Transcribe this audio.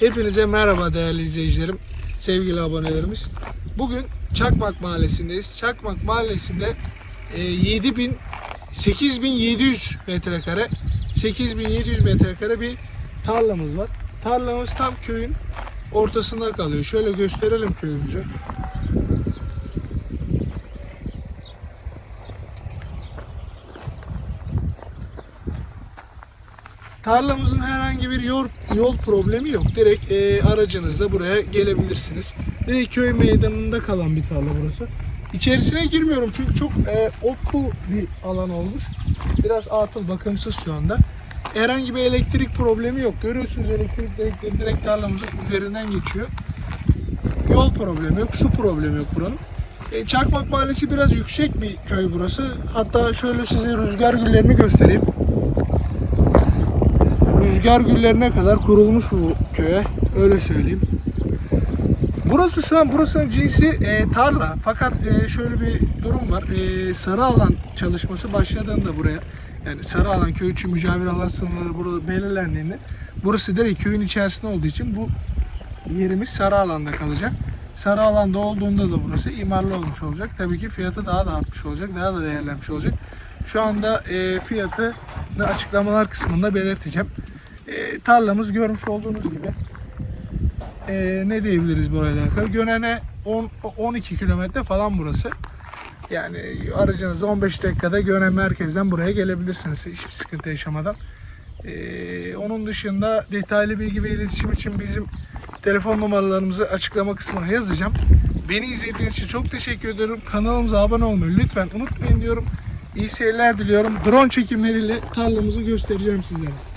Hepinize merhaba değerli izleyicilerim, sevgili abonelerimiz. Bugün Çakmak Mahallesi'ndeyiz. Çakmak Mahallesi'nde e, 7000 8700 metrekare 8700 metrekare bir tarlamız var. Tarlamız tam köyün ortasında kalıyor. Şöyle gösterelim köyümüzü. Tarlamızın herhangi bir yol, yol problemi yok. Direkt e, aracınızla buraya gelebilirsiniz. Direkt köy meydanında kalan bir tarla burası. İçerisine girmiyorum çünkü çok e, otlu bir alan olmuş. Biraz atıl, bakımsız şu anda. Herhangi bir elektrik problemi yok. Görüyorsunuz elektrik direkleri direkt tarlamızın üzerinden geçiyor. Yol problemi yok, su problemi yok buranın. E, Çakmak Mahallesi biraz yüksek bir köy burası. Hatta şöyle size rüzgar güllerini göstereyim rüzgar güllerine kadar kurulmuş bu köye. Öyle söyleyeyim. Burası şu an burasının cinsi e, tarla. Fakat e, şöyle bir durum var. E, sarı alan çalışması başladığında buraya yani sarı alan köy için mücavir alan sınırları burada belirlendiğinde burası direkt köyün içerisinde olduğu için bu yerimiz sarı alanda kalacak. Sarı alanda olduğunda da burası imarlı olmuş olacak. Tabii ki fiyatı daha da artmış olacak. Daha da değerlenmiş olacak. Şu anda e, fiyatını açıklamalar kısmında belirteceğim. E, tarlamız görmüş olduğunuz gibi. E, ne diyebiliriz burayla alakalı? Gönen'e 10 12 kilometre falan burası. Yani aracınızda 15 dakikada Gönen merkezden buraya gelebilirsiniz hiçbir sıkıntı yaşamadan. E, onun dışında detaylı bilgi ve iletişim için bizim telefon numaralarımızı açıklama kısmına yazacağım. Beni izlediğiniz için çok teşekkür ediyorum. Kanalımıza abone olmayı lütfen unutmayın diyorum. İyi seyirler diliyorum. Drone çekimleriyle tarlamızı göstereceğim sizlere.